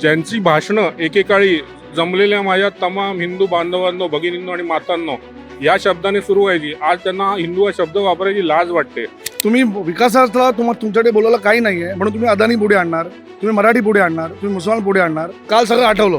ज्यांची भाषणं एकेकाळी जमलेल्या माझ्या तमाम हिंदू बांधवांनो भगिनींनो आणि मातांनो या शब्दाने सुरू व्हायची. आज त्यांना हिंदू हा शब्द वापरायची लाज वाटते. तुम्ही विकासाला तुम्हाला तुमच्याकडे बोलायला काही नाही आहे म्हणून तुम्ही अदानी पुढे आणणार तुम्ही मराठी पुढे आणणार तुम्ही मुसलमान पुढे आणणार. काल सगळं आठवलं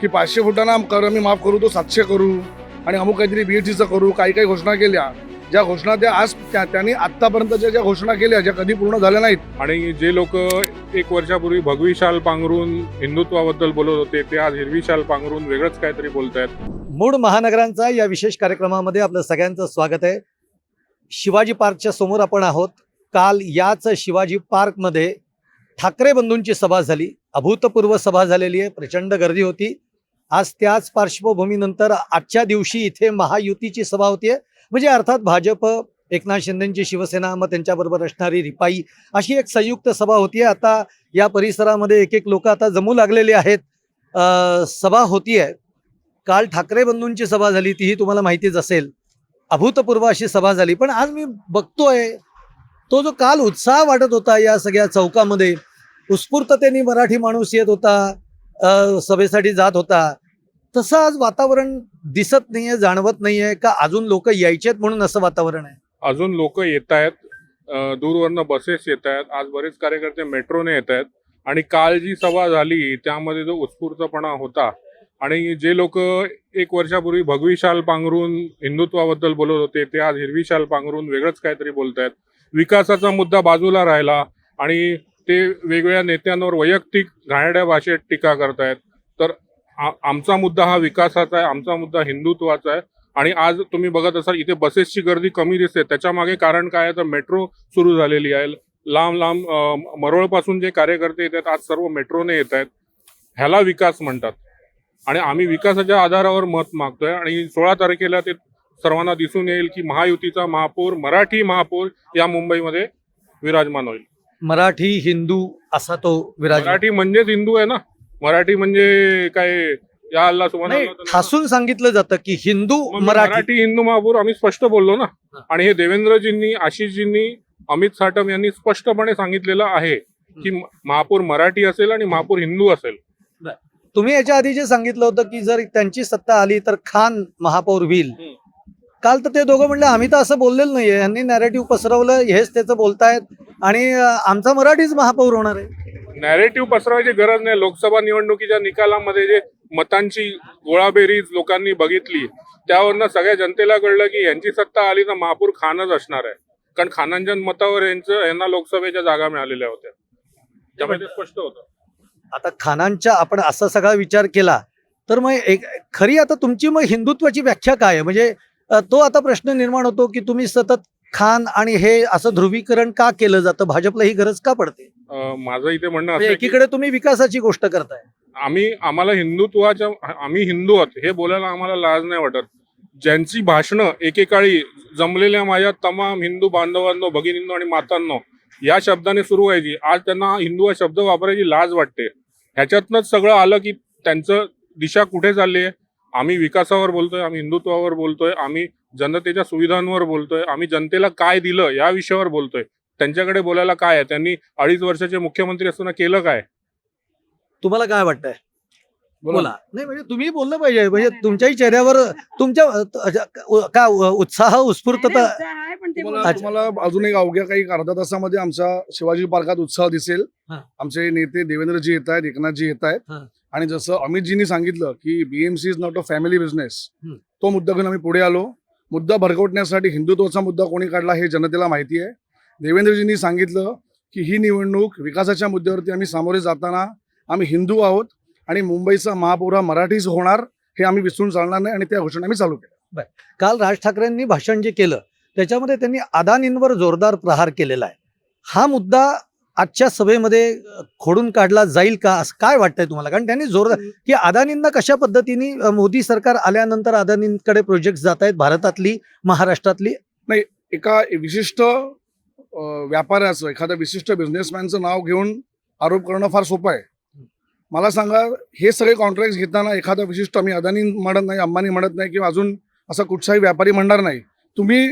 की पाचशे फुटांना कर मी माफ करू तो सातशे करू आणि अमुक काहीतरी बीएचसीचं करू काही काही घोषणा केल्या. ज्या घोषणा त्या आज त्या- त्यांनी आत्तापर्यंतच्या ज्या घोषणा केल्या ज्या कधी पूर्ण झाल्या नाहीत. आणि जे लोक एक वर्षापूर्वी भगवी शाल पांघरून हिंदुत्वाबद्दल बोलत होते ते आज हिरवी शाल पांघरून वेगळंच काहीतरी बोलतायत. मूळ महानगरांचा या विशेष कार्यक्रमामध्ये आपलं सगळ्यांचं स्वागत आहे. शिवाजी पार्कच्या समोर आपण आहोत. काल याच शिवाजी पार्कमध्ये ठाकरे बंधूंची सभा झाली. अभूतपूर्व सभा झालेली आहे प्रचंड गर्दी होती. आज त्याच पार्श्वभूमीनंतर आजच्या दिवशी इथे महायुतीची सभा होतीये. म्हणजे अर्थात भाजप एकनाथ शिंदेची शिवसेना मग त्यांच्याबरोबर असणारी रिपाई अशी एक संयुक्त सभा होतीये. आता या परिसरामध्ये एक एक लोक आता जमू लागलेले आहेत. सभा होतीये. काल ठाकरे बंधूंची सभा झाली तीही तुम्हाला माहितीच असेल. अभूतपूर्व अशी सभा झाली. पण आज मी बघतोय तो जो काल उत्साह वाटत होता या सगळ्या चौकामध्ये उत्स्फूर्ततेने मराठी माणूस येत होता सभेसाठी जात होता तसं आज वातावरण दिसत नाहीये जाणवत नाहीये का अजून लोक यायचेत म्हणून असं वातावरण आहे? अजून लोक येत आहेत दूरवरनं बसेस येत आहेत आज बरेच कार्यकर्ते मेट्रोने येत आहेत आणि काल जी सभा झाली त्यामध्ये जो उत्स्फूर्तपणा होता आणि जे लोक एक वर्षापूर्वी भगवी शाल पांघरून हिंदुत्वाबद्दल बोलत होते ते आज हिरवी शाल पांघरून वेगळंच काहीतरी बोलत आहेत विकासाचा मुद्दा बाजूला राहिला आणि ते वेगवेगळ्या नेत्यांवर वैयक्तिक घाणड्या भाषेत टीका करतायत. आहेत आमचा मुद्दा हा विकासाचा आहे आमचा मुद्दा हिंदुत्वाचा आहे. आणि आज तुम्ही बघत असाल इथे बसेसची गर्दी कमी दिसते. त्याच्यामागे कारण काय तर मेट्रो सुरू झालेली आहे. लांब लांब मरोळपासून जे कार्यकर्ते येत आहेत आज सर्व मेट्रोने येत आहेत. ह्याला विकास म्हणतात. आणि आम्ही विकासाच्या आधारावर मत मागतोय. आणि सोळा तारखेला ते सर्वांना दिसून येईल की महायुतीचा महापौर मराठी महापौर या मुंबईमध्ये विराजमान होईल. मराठी हिंदू असा तो विराज मराठी म्हणजेच हिंदू आहे ना? मराठी म्हणजे काय या अल्ला नाही ठासून सांगितलं जातं की हिंदू मराठी. मराठी हिंदू महापौर आम्ही स्पष्ट बोललो ना. आणि हे देवेंद्रजींनी आशिषजींनी अमित साटम यांनी स्पष्टपणे सांगितलेलं आहे की म- महापौर मराठी असेल आणि महापौर हिंदू असेल. तुम्ही याच्या आधी जे सांगितलं होतं की जर त्यांची सत्ता आली तर खान महापौर होईल. हम्म. काल तर ते दोघं म्हणले आम्ही तर असं बोललेलं नाहीये. यांनी नॅरेटिव्ह पसरवलं हेच त्याचं बोलतायत आणि अं, आमचा मराठीच महापौर होणार आहे. नॅरेटिव्ह पसरवायची गरज नाही. लोकसभा निवडणुकीच्या निकालामध्ये जे मतांची गोळाबेरीज लोकांनी बघितली त्यावरनं सगळ्या जनतेला कळलं की यांची सत्ता आली तर महापौर खानच असणार आहे. कारण खानांच्या मतावर यांचं यांना लोकसभेच्या जागा मिळालेल्या होत्या. त्यामुळे ते स्पष्ट होतं. आता खानांच्या आपण असा सगळा विचार केला तर मग एक खरी आता तुमची मग हिंदुत्वाची व्याख्या काय आहे? म्हणजे तो आता प्रश्न निर्माण होतो की तुम्ही सतत खान आणि हे असं ध्रुवीकरण का केलं जातं? भाजपला ही गरज का पडते? माझं इथे म्हणणं असं म्हणजे की एकीकडे तुम्ही विकासाची गोष्ट करताय. आम्ही आम्हाला हिंदुत्वाच्या आम्ही हिंदू आहोत हे बोलायला आम्हाला लाज नाही वाटत. ज्यांची भाषणं एकेकाळी जमलेल्या माझ्या तमाम हिंदू बांधवांनो भगिनींनो आणि मातांनो या शब्दाने सुरू व्हायची. आज त्यांना हिंदू हा शब्द वापरायची लाज वाटते. ह्याच्यातनंच सगळं आलं की त्यांचं दिशा कुठे चालली आहे? आम्ही विकासावर बोलतोय आम्ही हिंदुत्वावर बोलतोय आम्ही जनतेच्या सुविधांवर बोलतोय आम्ही जनतेला काय दिलं या विषयावर बोलतोय. त्यांच्याकडे बोलायला काय आहे? त्यांनी अडीच वर्षाचे मुख्यमंत्री असताना केलं काय? तुम्हाला काय वाटतंय? बोला. नाही म्हणजे तुम्ही बोललं पाहिजे. म्हणजे तुमच्याही चेहऱ्यावर तुमच्या का उत्साह उत्स्फूर्तता तुम्हाला अजून एक अवघ्या काही अर्धा तासामध्ये आमच्या शिवाजी पार्कात उत्साह दिसेल. हा. आमचे नेते देवेंद्रजी येत आहेत एकनाथजी येत आहेत. आणि जसं अमितजींनी सांगितलं की BMC is not a family business. तो मुद्दा घेऊन आम्ही पुढे आलो. मुद्दा भरकवण्यासाठी हिंदुत्वाचा मुद्दा कोणी काढला हे जनतेला माहिती आहे. देवेंद्रजींनी सांगितलं की ही निवडणूक विकासाच्या मुद्द्यावरती आम्ही सामोरे जाताना आम्ही हिंदू आहोत आणि मुंबईचा महापौर हा मराठीच होणार हे आम्ही विसरून चालणार नाही आणि त्या घोषणा आम्ही चालू केल्या. काल राज ठाकरेंनी भाषण जे केलं त्याच्यामध्ये त्यांनी अदानींवर जोरदार प्रहार केलेला आहे. हा मुद्दा आजच्या सभेमध्ये खोडून काढला जाईल का? असं काय वाटतंय तुम्हाला? कारण त्यांनी जोरदार की अदानींना कशा पद्धतीने मोदी सरकार आल्यानंतर अदानींकडे प्रोजेक्ट जात आहेत? भारतातली महाराष्ट्रातली? एका विशिष्ट व्यापाऱ्याचं एखाद्या विशिष्ट बिझनेसमॅनचं नाव घेऊन आरोप करणं फार सोपं आहे. मला सांगा हे सगळे कॉन्ट्रॅक्ट घेताना एखादा विशिष्ट आम्ही अदानी म्हणत नाही अंबानी म्हणत नाही किंवा अजून असा कुठचाही व्यापारी म्हणणार नाही. तुम्ही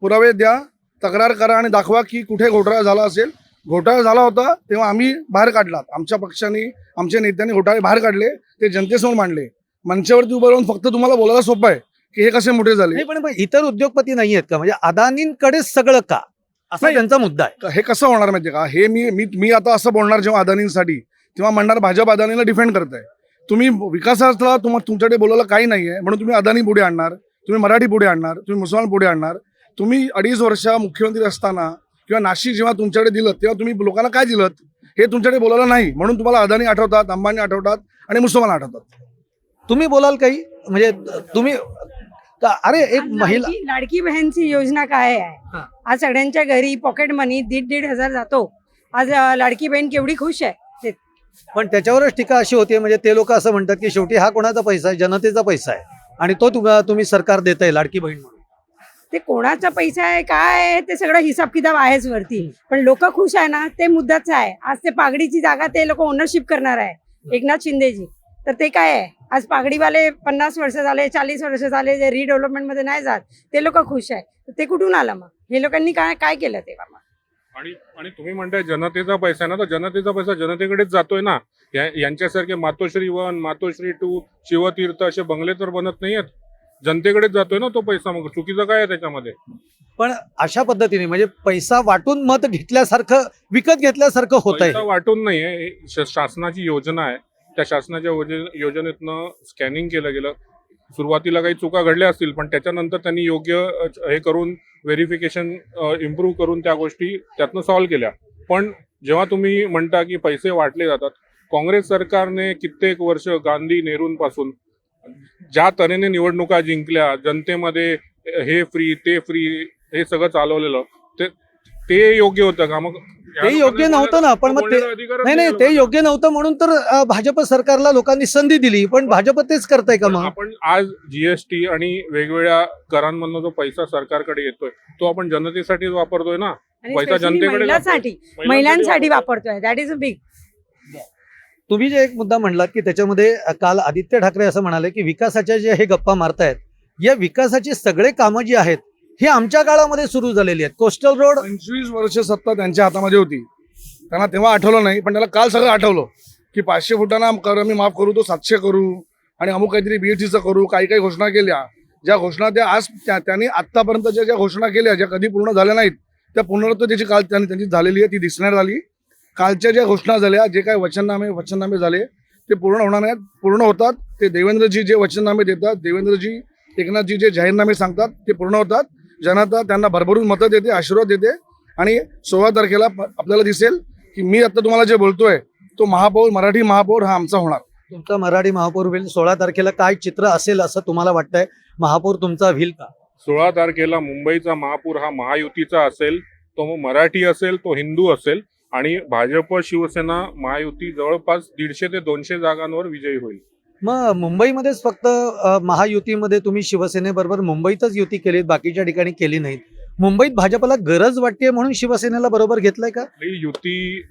पुरावे द्या तक्रार करा आणि दाखवा की कुठे घोटाळा झाला असेल. घोटाळा झाला होता तेव्हा आम्ही बाहेर काढला. आमच्या पक्षाने आमच्या नेत्यांनी घोटाळे बाहेर काढले ते जनतेसमोर मांडले. मंचावरती उभं राहून फक्त तुम्हाला बोलायला सोपं आहे की हे कसे मोठे झाले? नाही पण इतर उद्योगपती नाही आहेत का? म्हणजे अदानींकडेच सगळं का? असा नाही. त्यांचा मुद्दा आहे. हे कसं होणार माहितीये का? हे मी मी मी आता असं बोलणार जेव्हा अदानींसाठी तेव्हा म्हणणार भाजप अदानीला डिफेंड करताय. तुम्ही विकासार्थला तुम तुमच्याकडे बोलायला काही नाहीये म्हणून तुम्ही अदानी पुढे आणणार तुम्ही मराठी पुढे आणणार तुम्ही मुसलमान पुढे आणणार. तुम्ही अडीच वर्ष मुख्यमंत्री असताना किंवा नाशिक जेव्हा तुमच्याकडे दिलं तेव्हा तुम्ही लोकांना काय दिलं? हे तुमच्याकडे बोलायला नाही. म्हणून तुम्हाला अदानी आठवतात अंबानी आठवतात आणि मुसलमान आठवतात. तुम्ही बोलाल काही? म्हणजे तुम्ही अरे एक महिला लाडकी बहीणची योजना काय हा. आहे आज सगळ्यांच्या घरी पॉकेट मनी दीड दीड हजार जातो. आज लाडकी बहीण केवढी खुश आहे? पण त्याच्यावरच टीका अशी होती म्हणजे ते लोक असं म्हणतात की शेवटी हा कोणाचा पैसा आहे? जनतेचा पैसा आहे. आणि तो तुम्हा तुम्ही सरकार देत आहे लाडकी बहीण म्हणून. ते कोणाचा पैसा आहे काय आहे ते सगळं हिसाब किताब आहेच वरती. पण लोक खुश आहे ना ते मुद्दाच आहे. आज ते पागडीची जागा ते लोक ओनरशिप करणार आहे. एकनाथ शिंदेजी. तर ते काय आहे? आज पागडीवाले पन्नास वर्ष झाले चाळीस वर्ष झाले जे रिडेव्हलपमेंटमध्ये नाही जात ते लोक खुश आहे. तर ते कुठून आलं मग? हे लोकांनी काय काय केलं तेव्हा मग? आणि आणि तुम्ही म्हणताय जनतेचा पैसा आहे ना तर जनतेचा पैसा जनतेकडेच जातोय ना? यांच्यासारखे मातोश्री वन मातोश्री टू शिवतीर्थ असे बंगले तर बनत नाहीयेत? जनतेकडेच जातोय ना तो पैसा मग? चुकीचं काय आहे त्याच्यामध्ये? पण अशा पद्धतीने म्हणजे पैसा वाटून मत घेतल्यासारखं विकत घेतल्यासारखं होत आहे वाटून नाहीये हे श- शासनाची योजना आहे. त्या शासनाच्या योज- योजनेतनं स्कॅनिंग केलं गेलं. सुरुवातीला काही चुका घडल्या असतील पण त्याच्यानंतर त्यांनी योग्य अ, हे करून व्हेरिफिकेशन इम्प्रूव्ह करून त्या गोष्टी त्यातनं सॉल्व्ह केल्या. पण जेव्हा तुम्ही म्हणता की पैसे वाटले जातात काँग्रेस सरकारने कित्येक वर्ष गांधी नेहरूंपासून ज्या तऱ्हेने निवडणुका जिंकल्या जनतेमध्ये हे फ्री ते फ्री हे सगळं चालवलेलं ते ते योग्य होतं का? मग ते योग्य नव्हतं ना, पण मग ते- नाही नाही ते योग्य नव्हतं म्हणून तर भाजप सरकारला लोकांनी संधी दिली पण भाजप तेच करताय का मग? आपण आज जीएसटी आणि वेगवेगळ्या करांमधनं जो पैसा सरकारकडे येतोय तो आपण जनतेसाठीच वापरतोय ना? पैसा जनतेकडे महिलांसाठी महिलांसाठी वापरतोय. दॅट इज अ बिग तुम्ही जे एक मुद्दा म्हणलात की त्याच्यामध्ये काल आदित्य ठाकरे असं म्हणाले की विकासाच्या जे हे गप्पा मारतायत या विकासाची सगळे कामं जी आहेत ही आमच्या काळामध्ये सुरू झालेली आहेत. कोस्टल रोड पंचवीस वर्ष सत्ता त्यांच्या हातामध्ये होती. त्यांना तेव्हा आठवलं नाही पण त्याला काल सगळं आठवलं की पाचशे फुटांना कर मी माफ करू तो सातशे करू आणि अमुक काहीतरी बीएटीचं करू काही काही घोषणा केल्या. ज्या घोषणा त्या आज त्या- त्यांनी आत्तापर्यंत ज्या घोषणा केल्या ज्या कधी पूर्ण झाल्या नाहीत त्या पूर्णत्व त्याची काल त्यांनी त्यांची झालेली आहे ती दिसण्यात आली. कालच्या ज्या घोषणा झाल्या जे काही वचननामे वचननामे झाले ते पूर्ण होणार नाहीत. पूर्ण होतात. ते देवेंद्रजी जे वचननामे देतात देवेंद्रजी एकनाथजी जे जाहीरनामे सांगतात ते पूर्ण होतात. जनता त्यांना भरभरून मतं देते आशीर्वाद देते. आणि सोळा तारखेला आपल्याला दिसेल की मी आता तुम्हाला जे बोलतोय तो महापौर मराठी महापौर हा आमचा होणार. तुमचा मराठी महापौर होईल. सोळा तारखेला काय चित्र असेल असं तुम्हाला वाटतंय? महापौर तुमचा होईल का? सोळा तारखेला मुंबईचा महापूर हा महायुतीचा असेल तो मग मराठी असेल तो हिंदू असेल आणि भाजप शिवसेना महायुती जवळपास दीडशे ते दोनशे जागांवर विजयी होईल. मग मुंबईमध्येच फक्त महायुतीमध्ये तुम्ही शिवसेनेबरोबर मुंबईतच युती केली बाकीच्या ठिकाणी केली नाहीत. मुंबईत भाजपला गरज वाटते म्हणून शिवसेनेला बरोबर घेतलंय का? युती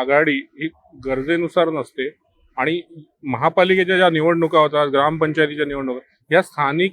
आघाडी ही गरजेनुसार नसते. आणि महापालिकेच्या ज्या निवडणुका होतात ग्रामपंचायतीच्या निवडणुका या स्थानिक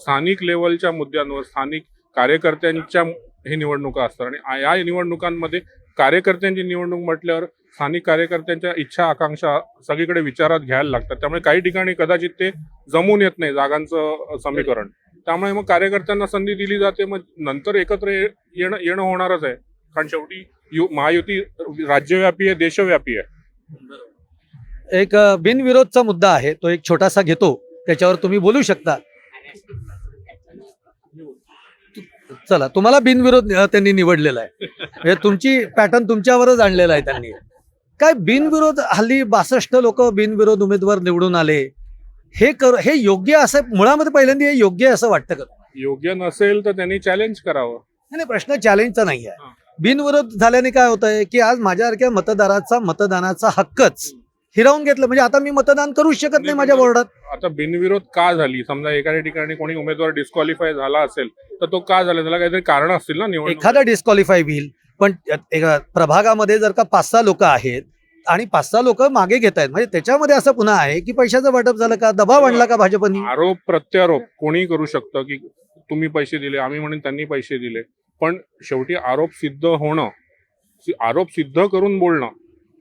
स्थानिक लेवलच्या मुद्द्यांवर स्थानिक कार्यकर्त्यांच्या हे निवडणुका असतात. आणि या निवडणुकांमध्ये कार्यकर्त्यांची निवडणूक म्हटल्यावर स्थानिक कार्यकर्त्यांच्या इच्छा आकांक्षा सगळीकडे विचारात घ्यायला लागतात. त्यामुळे काही ठिकाणी कदाचित ते जमून येत नाही जागांचं समीकरण. त्यामुळे मग कार्यकर्त्यांना संधी दिली जाते. मग नंतर एकत्र येणं येणं होणारच आहे. कारण शेवटी यु महायुती राज्यव्यापी आहे देशव्यापी आहे. एक बिनविरोधचा मुद्दा आहे. तो एक छोटासा घेतो. त्याच्यावर तुम्ही बोलू शकता. चला तुम्हाला बिनविरोध त्यांनी निवडलेला आहे. म्हणजे तुमची पॅटर्न तुमच्यावरच आणलेला आहे त्यांनी. काय बिनविरोध हल्ली बासष्ट लोक बिनविरोध उमेदवार निवडून आले. हे कर हे योग्य असं मुळामध्ये पहिल्यांदा हे योग्य असं वाटतं का? योग्य नसेल तर त्यांनी चॅलेंज करावं. नाही नाही, प्रश्न चॅलेंजचा नाही आहे. बिनविरोध झाल्याने काय होत आहे की आज माझ्यासारख्या मतदाराचा मतदानाचा हक्कच हिरावून घेतलं. म्हणजे आता मी मतदान करूच शकत नाही माझ्या वॉर्डात. आता बिनविरोध का झाली? समजा एखाद्या ठिकाणी कोणी उमेदवार डिस्क्वालिफाय झाला असेल तर तो का झाला? त्याला काहीतरी कारण असतील ना निवडणूक एखादा डिस्क्वालिफाय होईल. पण एक प्रभागामध्ये जर का पाच सहा लोक आहेत आणि पाच सहा लोक मागे घेत आहेत म्हणजे त्याच्यामध्ये असं पुन्हा आहे की पैशाचं वाटप झालं का? दबाव आणला का भाजपनी? आरोप प्रत्यारोप कोणी करू शकतं की तुम्ही पैसे दिले आम्ही म्हणून त्यांनी पैसे दिले. पण शेवटी आरोप सिद्ध होणं आरोप सिद्ध करून बोलणं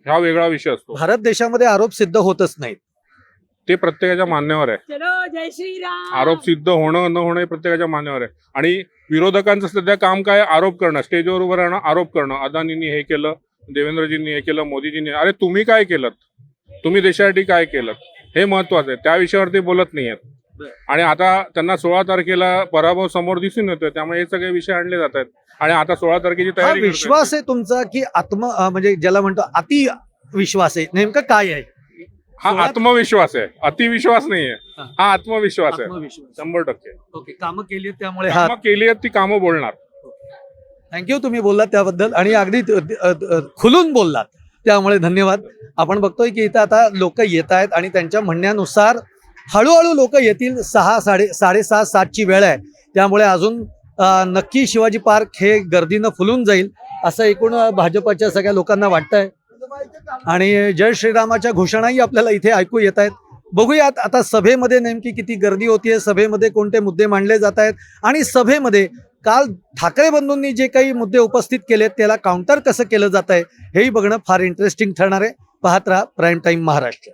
हा वेगळा विषय असतो. भारत देशामध्ये आरोप सिद्ध होतच नाहीत. ते प्रत्येकाच्या मान्यावर आहे. चलो जय श्रीराम. आरोप सिद्ध होणं न होणं हे प्रत्येकाच्या मान्यावर आहे. आणि विरोधकांचं सध्या काम काय? आरोप करणं. स्टेजवर उभं राहणं आरोप करणं. अदानींनी हे केलं देवेंद्रजींनी हे केलं मोदीजींनी. अरे तुम्ही काय केलं तुम्ही देशासाठी काय केलं हे महत्वाचं आहे. त्या विषयावर ते बोलत नाही आहेत. आणि आता त्यांना सोळा तारखेला पराभव समोर दिसून येतोय त्यामुळे हे सगळे विषय आणले जात आहेत. आणि आता सोळा तारखेची तयारी. विश्वास आहे तुमचा की आत्म म्हणजे ज्याला म्हणतो अति विश्वास आहे नेमकं काय आहे? हा आत्मविश्वास आहे अतिविश्वास नाहीये. हा. हा आत्मविश्वास आहे. शंभर टक्के. ओके कामं केली आहेत त्यामुळे हा कामं केली आहेत ती कामं बोलणार. थँक्यू तुम्ही बोललात त्याबद्दल आणि अगदी खुलून बोललात. त्यामुळे धन्यवाद. आपण बघतोय की इथं आता लोक येत आहेत आणि त्यांच्या म्हणण्यानुसार हळूहळू लोक येतील सहा साडे साडेसहा सातची वेळ आहे. त्यामुळे अजून नक्की शिवाजी पार्क हे गर्दीनं फुलून जाईल असं एकूण भाजपाच्या भाजपच्या सगळ्या लोकांना वाटतंय. आणि जय श्रीरामाच्या घोषणाही आपल्याला इथे ऐकू येत आहेत. बघूयात आता सभेमध्ये नेमकी किती गर्दी होतीये सभेमध्ये कोणते मुद्दे मांडले जात आहेत आणि सभेमध्ये काल ठाकरे बंधूंनी जे काही मुद्दे उपस्थित केलेत त्याला काउंटर कसं केलं जात आहे हेही बघणं फार इंटरेस्टिंग ठरणार आहे. पाहत राहा प्राईम टाईम महाराष्ट्र.